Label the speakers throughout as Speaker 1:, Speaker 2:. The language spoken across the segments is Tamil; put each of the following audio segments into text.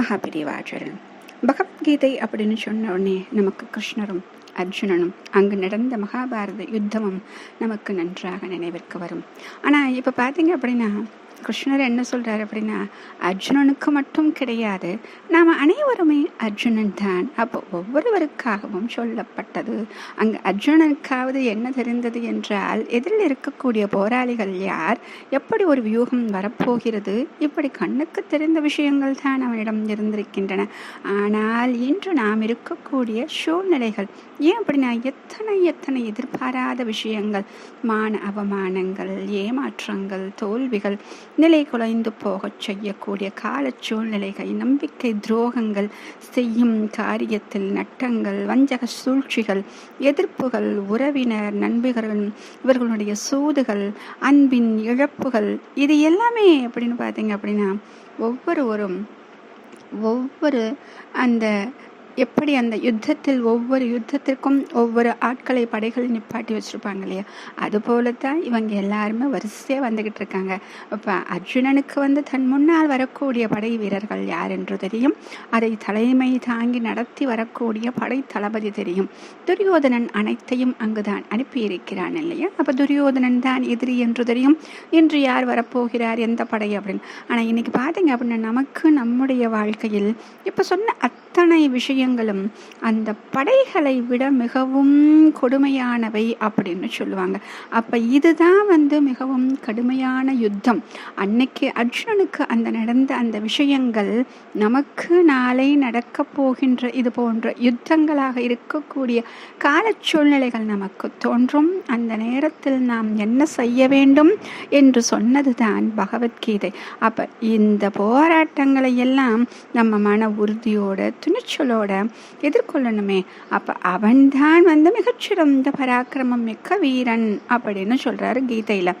Speaker 1: மகாபிரிவாச்சரணம் பகவத்கீதை அப்படின்னு சொன்ன உடனே நமக்கு கிருஷ்ணரும் அர்ஜுனனும் அங்கு நடந்த மகாபாரத யுத்தமும் நமக்கு நன்றாக நினைவிற்கு வரும். ஆனால் இப்போ பார்த்தீங்க அப்படின்னா கிருஷ்ணர் என்ன சொல்கிறார் அப்படின்னா அர்ஜுனனுக்கு மட்டும் கிடையாது நாம் அனைவருமே அர்ஜுனன் தான். அப்போ ஒவ்வொருவருக்காகவும் சொல்லப்பட்டது. அங்கே அர்ஜுனனுக்காவது என்ன தெரிந்தது என்றால் எதிரில் இருக்கக்கூடிய போராளிகள் யார் எப்படி ஒரு வியூகம் வரப்போகிறது இப்படி கண்ணுக்கு தெரிந்த விஷயங்கள் தான் அவனிடம் இருந்திருக்கின்றன. ஆனால் இன்று நாம் இருக்கக்கூடிய சூழ்நிலைகள் ஏன் அப்படின்னா எத்தனை எத்தனை எதிர்பாராத விஷயங்கள் மான அவமானங்கள் ஏமாற்றங்கள் தோல்விகள் நிலை குலைந்து போகச் செய்யக்கூடிய கால சூழ்நிலைகள் நம்பிக்கை துரோகங்கள் செய்யும் காரியத்தில் நட்டங்கள் வஞ்சக சூழ்ச்சிகள் எதிர்ப்புகள் உறவினர் நண்பர்கள் இவர்களுடைய சூதுகள் அன்பின் இழப்புகள் இது எல்லாமே அப்படின்னு பார்த்தீங்க அப்படின்னா ஒவ்வொருவரும் ஒவ்வொரு அந்த எப்படி அந்த யுத்தத்தில் ஒவ்வொரு யுத்தத்திற்கும் ஒவ்வொரு ஆட்களை படைகள் நிப்பாட்டி வச்சுருப்பாங்க இல்லையா? அதுபோல தான் இவங்க எல்லாருமே வரிசையாக வந்துக்கிட்டு இருக்காங்க. இப்போ அர்ஜுனனுக்கு வந்து தன் முன்னால் வரக்கூடிய படை வீரர்கள் யார் என்று தெரியும். அதை தலைமை தாங்கி நடத்தி வரக்கூடிய படை தளபதி தெரியும். துரியோதனன் அனைத்தையும் அங்குதான் அனுப்பியிருக்கிறான் இல்லையா? அப்போ துரியோதனன் தான் எதிரி என்று தெரியும். இன்று யார் வரப்போகிறார் எந்த படை அப்படின்னு. ஆனால் இன்னைக்கு பார்த்தீங்க அப்படின்னா நமக்கு நம்முடைய வாழ்க்கையில் இப்போ சொன்ன அத்தனை விஷயங்களும் அந்த படைகளை விட மிகவும் கொடுமையானவை அப்படின்னு சொல்லுவாங்க. அப்போ இதுதான் வந்து மிகவும் கடுமையான யுத்தம். அன்னைக்கு அர்ஜுனனுக்கு அந்த நடந்த அந்த விஷயங்கள் நமக்கு நாளை நடக்க போகின்ற இது போன்ற யுத்தங்களாக இருக்கக்கூடிய கால சூழ்நிலைகள் நமக்கு தோன்றும். அந்த நேரத்தில் நாம் என்ன செய்ய வேண்டும் என்று சொன்னது தான் பகவத்கீதை. அப்போ இந்த போராட்டங்களை எல்லாம் நம்ம மன உறுதியோட துணிச்சலோட எதிர்கொள்ளணுமே. அப்போ அவன்தான் வந்து மிகச்சிறந்த பராக்கிரமம் மிக்க வீரன் அப்படின்னு சொல்கிறாரு கீதையில்.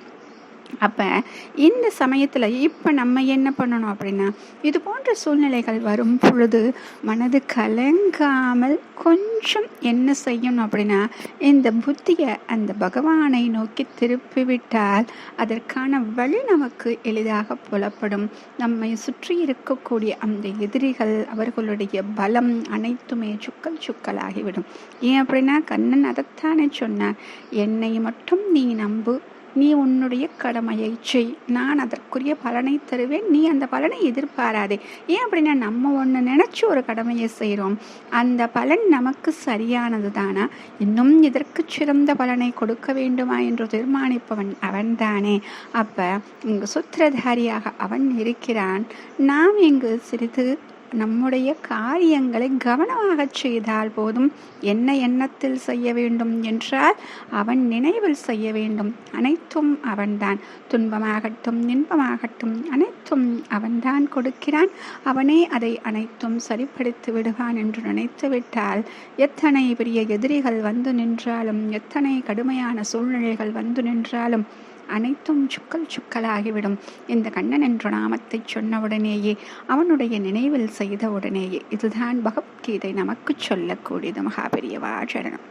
Speaker 1: அப்போ இந்த சமயத்தில் இப்போ நம்ம என்ன பண்ணணும் அப்படின்னா இது போன்ற சூழ்நிலைகள் வரும் பொழுது மனது கலங்காமல் கொஞ்சம் என்ன செய்யணும் அப்படின்னா இந்த புத்தியை அந்த பகவானை நோக்கி திருப்பிவிட்டால் அதற்கான வழி நமக்கு எளிதாக புலப்படும். நம்மை சுற்றி இருக்கக்கூடிய அந்த எதிரிகள் அவர்களுடைய பலம் அனைத்துமே சுக்கல் சுக்கலாகிவிடும். ஏன் அப்படின்னா கண்ணன் அதைத்தானே சொன்னார் என்னை மட்டும் நீ நம்பு நீ உன்னுடைய கடமையை செய். நான் அதற்குரிய பலனை தருவேன். நீ அந்த பலனை எதிர்பாராதே. ஏன் அப்படின்னா நம்ம ஒன்று நினச்சி ஒரு கடமையை செய்கிறோம் அந்த பலன் நமக்கு சரியானது தானா? இன்னும் இதற்கு சிறந்த பலனை கொடுக்க வேண்டுமா என்று தீர்மானிப்பவன் அவன்தானே. அப்போ இங்கு சுத்திரதாரியாக அவன் இருக்கிறான். நாம் இங்கு சிறிது நம்முடைய காரியங்களை கவனமாக செய்தால் போதும். என்ன எண்ணத்தில் செய்ய வேண்டும் என்றால் அவன் நினைவில் செய்ய வேண்டும். அனைத்தும் அவன்தான். துன்பமாகட்டும் இன்பமாகட்டும் அனைத்தும் அவன்தான் கொடுக்கிறான். அவனே அதை அனைத்தும் சரிப்படுத்தி விடுவான் என்று நினைத்து விட்டால் எத்தனை பெரிய எதிரிகள் வந்து நின்றாலும் எத்தனை கடுமையான சூழ்நிலைகள் வந்து நின்றாலும் அனைத்தும் சுக்கல் சுக்கலாகிவிடும். இந்த கண்ணன் என்ற நாமத்தை சொன்னவுடனேயே அவனுடைய நினைவில் செய்த உடனேயே இதுதான் பகவத்கீதை நமக்கு சொல்லக்கூடியது. மகாபெரியவா சரணம்.